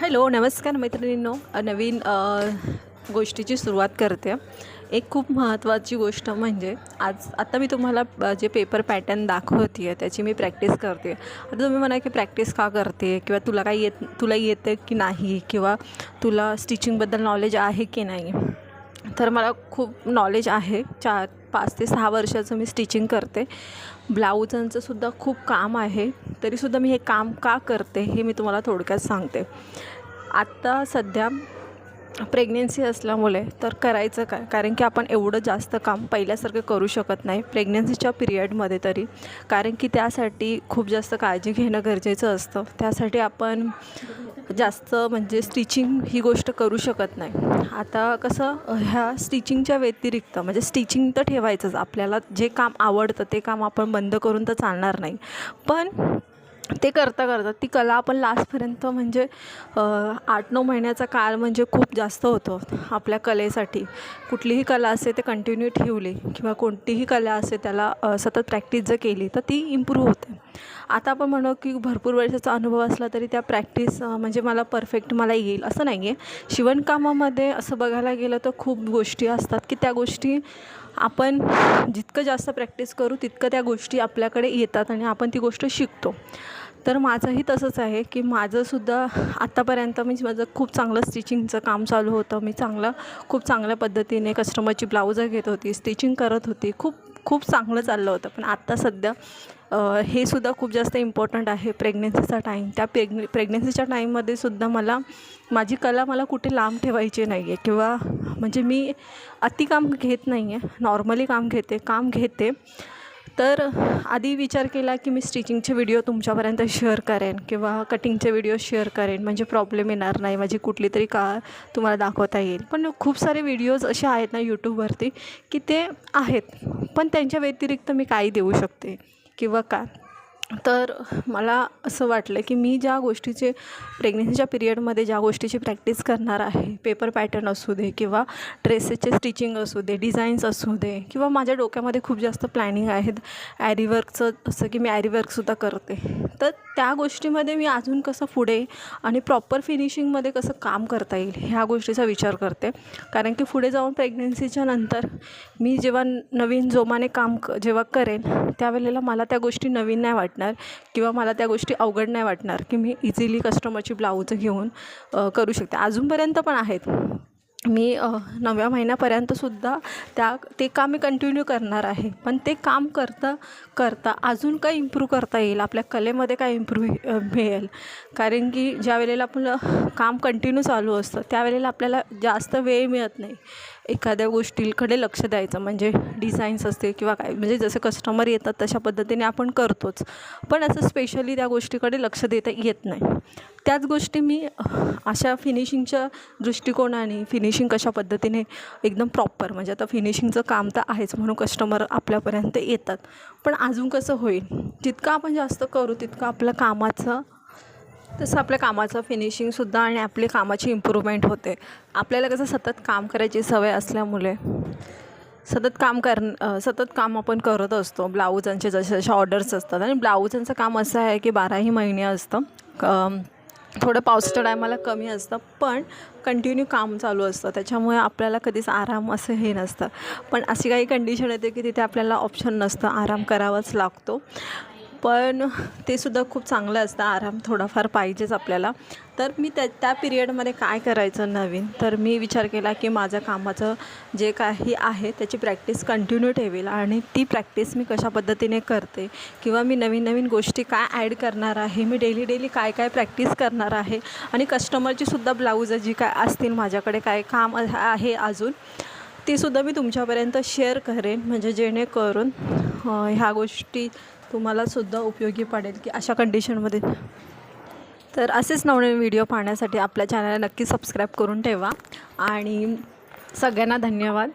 Hello नमस्कार मैत्रिणींनो. नवीन गोष्टीची सुरुवात करते. एक खूप महत्त्वाची गोष्ट म्हणजे आज आता मी तुम्हाला जे पेपर पॅटर्न दाखवते आहे त्याची मी प्रॅक्टिस करते. आता तुम्ही म्हणा की प्रॅक्टिस का करते? किंवा तुला काही येत तुला येतं की नाही? किंवा तुला स्टिचिंगबद्दल नॉलेज आहे की नाही? तर मला खूप नॉलेज आहे. चार पाच ते सहा वर्षाचं मी स्टिचिंग करते. ब्लाऊजांचंसुद्धा खूप काम आहे. तरीसुद्धा मी हे काम का करते हे मी तुम्हाला थोडक्यात सांगते. आत्ता सध्या प्रेग्नेन्सी असल्यामुळे तर करायचं काय? कारण की आपण एवढं जास्त काम पहिल्यासारखं करू शकत नाही प्रेग्नेन्सीच्या पिरियडमध्ये तरी. कारण की त्यासाठी खूप जास्त काळजी घेणं गरजेचं असतं. त्यासाठी आपण जास्त म्हणजे स्टिचिंग ही गोष्ट करू शकत नाही. आता कसं ह्या स्टिचिंगच्या व्यतिरिक्त म्हणजे स्टिचिंग तर ठेवायचंच. आपल्याला जे काम आवडतं ते काम आपण बंद करून तर चालणार नाही. पण ते करता करता ती कला आपण लास्टपर्यंत म्हणजे आठ नऊ महिन्याचा काळ म्हणजे खूप जास्त होतो आपल्या कलेसाठी. कुठलीही कला असे ते कंटिन्यू ठेवली किंवा कोणतीही कला असते त्याला सतत प्रॅक्टिस जर केली तर ती इम्प्रूव्ह होते. आता आपण म्हणू की भरपूर वर्षाचा अनुभव असला तरी त्या प्रॅक्टिस म्हणजे मला परफेक्ट मला येईल असं नाही आहे शिवणकामामध्ये असं बघायला गेलं तर खूप गोष्टी असतात की त्या गोष्टी आपण जितकं जास्त प्रॅक्टिस करू तितकं त्या गोष्टी आपल्याकडे येतात आणि आपण ती गोष्ट शिकतो. तर माझंही तसंच आहे की माझंसुद्धा आत्तापर्यंत म्हणजे माझं खूप चांगलं स्टिचिंगचं काम चालू होतं. मी चांगलं खूप चांगल्या पद्धतीने कस्टमरची ब्लाऊजं घेत होती स्टिचिंग करत होती. खूप खूप चांगलं चाललं होतं. पण आत्ता सध्या हे सुद्धा खूप जास्त इम्पॉर्टंट आहे. प्रेग्नेन्सीचा टाईम त्या प्रेग्ने प्रेग्नेन्सीच्या टाईममध्ये सुद्धा मला माझी कला मला कुठे लांब ठेवायची नाही आहे किंवा म्हणजे मी अति काम घेत नाही आहे नॉर्मली काम घेते. काम घेते. तर आधी विचार केला की मी स्टिचिंगचे व्हिडिओ तुमच्यापर्यंत शेअर करेन किंवा कटिंगचे व्हिडिओ शेअर करेन म्हणजे प्रॉब्लेम येणार नाही माझी कुठली तरी का तुम्हाला दाखवता येईल. पण खूप सारे व्हिडिओज असे आहेत ना यूट्यूबवरती की ते आहेत पण त्यांच्या व्यतिरिक्त मी काही देऊ शकते किंवा का तर मला असं वाटलं की मी ज्या गोष्टीचे प्रेग्नेन्सीच्या पिरियडमध्ये ज्या गोष्टीची प्रॅक्टिस करणार आहे पेपर पॅटर्न असू दे किंवा ड्रेसेसचे स्टिचिंग असू दे डिझाईन्स असू दे किंवा माझ्या डोक्यामध्ये खूप जास्त प्लॅनिंग आहेत ॲरीवर्कचं असं की मी ॲरीवर्कसुद्धा करते. तर त्या गोष्टीमध्ये मी अजून कसं पुढे आणि प्रॉपर फिनिशिंगमध्ये कसं काम करता येईल ह्या गोष्टीचा विचार करते. कारण की पुढे जाऊन प्रेग्नेन्सीच्या नंतर मी जेव्हा नवीन जोमाने काम क जेव्हा करेन त्यावेळेला मला त्या गोष्टी नवीन नाही वाटणार. किंवा मला त्या गोष्टी अवघड नाही वाटणार की मी इझिली कस्टमरची ब्लाऊज घेऊन करू शकते. अजूनपर्यंत पण आहेत. मी नव्या नवव्या महिन्यापर्यंतसुद्धा त्या ते काम मी कंटिन्यू करणार आहे. पण ते काम करता करता अजून काय इम्प्रूव्ह करता येईल. आपल्या कलेमध्ये काय इम्प्रूव्ह मिळेल. कारण की ज्या वेळेला आपलं काम कंटिन्यू चालू असतं त्यावेळेला आपल्याला जास्त वेळ मिळत नाही. एखाद्या गोष्टीकडे लक्ष द्यायचं. म्हणजे डिझाईन्स असते किंवा काय. म्हणजे जसं कस्टमर येतात तशा पद्धतीने आपण करतोच. पण असं स्पेशली त्या गोष्टीकडे लक्ष देता येत नाही. त्याच गोष्टी मी अशा फिनिशिंगच्या दृष्टिकोनाने फिनिशिंग कशा पद्धतीने एकदम प्रॉपर म्हणजे आता फिनिशिंगचं काम तर आहेच म्हणून कस्टमर आपल्यापर्यंत येतात. पण अजून कसं होईल? जितकं आपण जास्त करू तितकं आपलं कामाचं तसं आपल्या कामाचं फिनिशिंगसुद्धा आणि आपली कामाची इम्प्रूव्हमेंट होते. आपल्याला कसं सतत काम करायची सवय असल्यामुळे सतत काम कर सतत काम आपण करत असतो. ब्लाऊजांचे जसे जसे ऑर्डर्स असतात. आणि ब्लाऊजांचं काम असं आहे की बाराही महिने असतं. क- थोडं पावसाच्या टायमाला कमी असतं. पण कंटिन्यू काम चालू असतं. त्याच्यामुळे आपल्याला कधीच आराम असं हे नसतं. पण अशी काही कंडिशन येते की तिथे आपल्याला ऑप्शन नसतं. आराम करावाच लागतो. पण ते सुद्धा खूप चांगलं असतं. आराम थोडाफार पाहिजेच आपल्याला. तर मी त्या त्या पिरियडमध्ये काय करायचं नवीन? तर मी विचार केला की माझ्या कामाचं जे काही आहे त्याची प्रॅक्टिस कंटिन्यू ठेवेल आणि ती प्रॅक्टिस मी कशा पद्धतीने करते? किंवा मी नवीन नवीन गोष्टी काय ॲड करणार आहे? मी डेली डेली काय काय प्रॅक्टिस करणार आहे? आणि कस्टमरची सुद्धा ब्लाऊज जी काय असतील माझ्याकडे काय काम आहे अजून तीसुद्धा मी तुमच्यापर्यंत शेअर करेन. म्हणजे जेणेकरून ह्या गोष्टी तुम्हाला सुद्धा उपयोगी पडेल की अशा कंडिशनमध्ये तर असेच नवनवीन व्हिडिओ पाहण्यासाठी आपल्या चॅनलला नक्की सबस्क्राईब करून ठेवा. आणि सगळ्यांना धन्यवाद.